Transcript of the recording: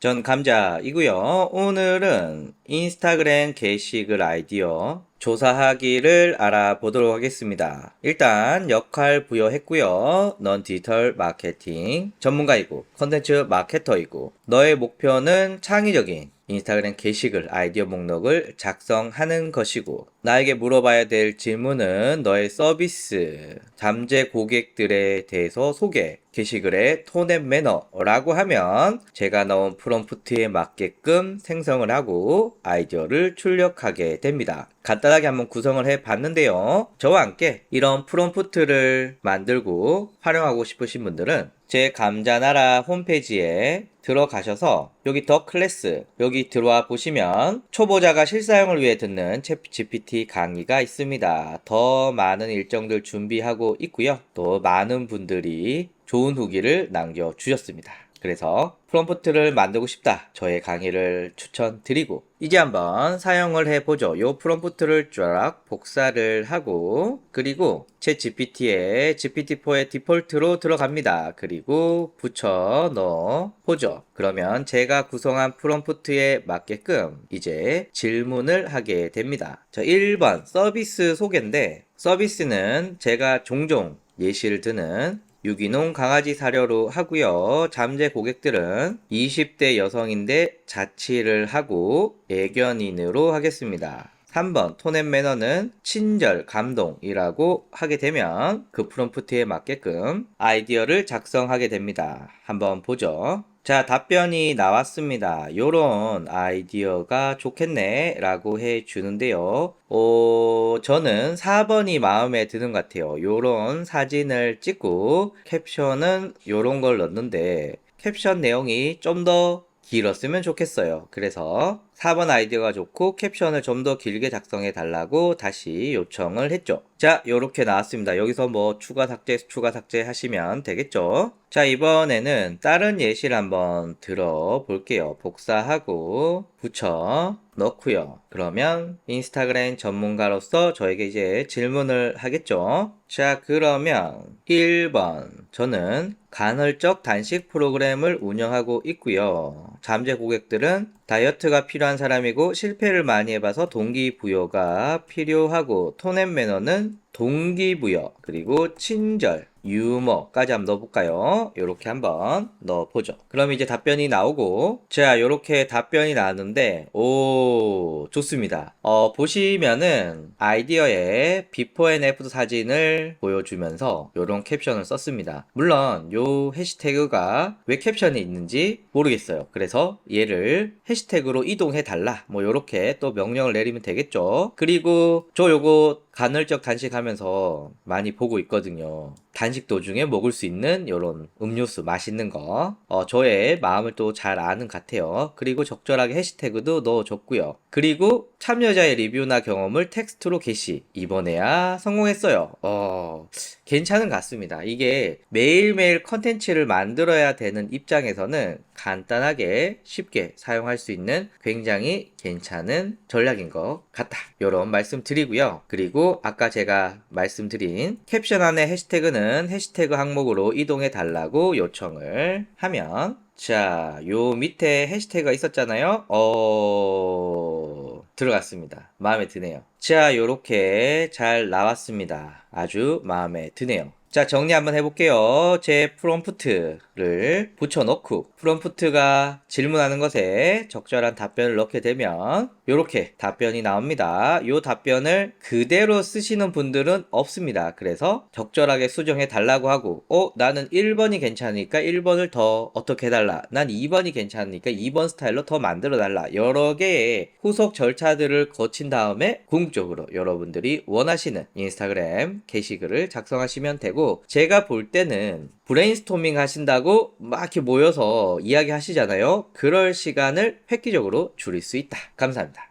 전 감자이고요. 오늘은 인스타그램 게시글 아이디어 조사하기를 알아보도록 하겠습니다. 일단 역할 부여했고요. 넌 디지털 마케팅 전문가이고 컨텐츠 마케터이고 너의 목표는 창의적인 인스타그램 게시글 아이디어 목록을 작성하는 것이고 나에게 물어봐야 될 질문은 너의 서비스, 잠재 고객들에 대해서 소개, 게시글의 톤 앤 매너라고 하면 제가 넣은 프롬프트에 맞게끔 생성을 하고 아이디어를 출력하게 됩니다. 간단하게 한번 구성을 해 봤는데요. 저와 함께 이런 프롬프트를 만들고 활용하고 싶으신 분들은 제 감자나라 홈페이지에 들어가셔서 여기 더 클래스 여기 들어와 보시면 초보자가 실사용을 위해 듣는 챗 GPT 강의가 있습니다. 더 많은 일정들 준비하고 있고요. 또 많은 분들이 좋은 후기를 남겨주셨습니다. 그래서 프롬프트를 만들고 싶다. 저의 강의를 추천드리고 이제 한번 사용을 해보죠. 요 프롬프트를 쫙 복사를 하고 그리고 제 GPT에 GPT-4의 디폴트로 들어갑니다. 그리고 붙여 넣어 보죠. 그러면 제가 구성한 프롬프트에 맞게끔 이제 질문을 하게 됩니다. 자, 1번 서비스 소개인데 서비스는 제가 종종 예시를 드는 유기농 강아지 사료로 하고요. 잠재 고객들은 20대 여성인데 자취를 하고 애견인으로 하겠습니다. 3번 톤앤 매너는 친절, 감동이라고 하게 되면 그 프롬프트에 맞게끔 아이디어를 작성하게 됩니다. 한번 보죠. 자, 답변이 나왔습니다. 요런 아이디어가 좋겠네 라고 해 주는데요. 어, 저는 4번이 마음에 드는 것 같아요. 요런 사진을 찍고 캡션은 요런 걸 넣는데 캡션 내용이 좀 더 길었으면 좋겠어요. 그래서 4번 아이디어가 좋고 캡션을 좀 더 길게 작성해 달라고 다시 요청을 했죠. 자, 요렇게 나왔습니다. 여기서 뭐 추가 삭제, 추가 삭제 하시면 되겠죠. 자, 이번에는 다른 예시를 한번 들어볼게요. 복사하고 붙여 넣고요. 그러면 인스타그램 전문가로서 저에게 이제 질문을 하겠죠. 자, 그러면 1번. 저는 간헐적 단식 프로그램을 운영하고 있고요. 잠재 고객들은 다이어트가 필요한 사람이고 실패를 많이 해봐서 동기부여가 필요하고 톤앤 매너는 동기부여 그리고 친절 유머까지 한번 넣어볼까요? 이렇게 한번 넣어보죠. 그럼 이제 답변이 나오고 자 이렇게 답변이 나왔는데 오 좋습니다. 어 보시면은 아이디어에 비포 앤 애프터 사진을 보여주면서 이런 캡션을 썼습니다. 물론 요 해시태그가 왜 캡션이 있는지 모르겠어요. 그래서 얘를 해시태그로 이동해 달라 뭐 이렇게 또 명령을 내리면 되겠죠. 그리고 저 요거 간헐적 단식하면서 많이 보고 있거든요. 단식 도중에 먹을 수 있는 이런 음료수 맛있는 거 어, 저의 마음을 또 잘 아는 것 같아요. 그리고 적절하게 해시태그도 넣어줬고요. 그리고 참여자의 리뷰나 경험을 텍스트로 게시 이번에야 성공했어요. 어, 괜찮은 것 같습니다. 이게 매일매일 컨텐츠를 만들어야 되는 입장에서는 간단하게 쉽게 사용할 수 있는 굉장히 괜찮은 전략인 것 같다. 이런 말씀 드리고요. 그리고 아까 제가 말씀드린 캡션 안에 해시태그는 해시태그 항목으로 이동해 달라고 요청을 하면 자, 요 밑에 해시태그가 있었잖아요. 어, 들어갔습니다. 마음에 드네요. 자, 요렇게 잘 나왔습니다. 아주 마음에 드네요. 자, 정리 한번 해볼게요. 제 프롬프트를 붙여놓고, 프롬프트가 질문하는 것에 적절한 답변을 넣게 되면, 이렇게 답변이 나옵니다. 이 답변을 그대로 쓰시는 분들은 없습니다. 그래서 적절하게 수정해 달라고 하고, 어, 나는 1번이 괜찮으니까 1번을 더 어떻게 해달라. 난 2번이 괜찮으니까 2번 스타일로 더 만들어 달라. 여러 개의 후속 절차들을 거친 다음에 궁극적으로 여러분들이 원하시는 인스타그램 게시글을 작성하시면 되고, 제가 볼 때는 브레인스토밍 하신다고 막 이렇게 모여서 이야기 하시잖아요. 그럴 시간을 획기적으로 줄일 수 있다. 감사합니다.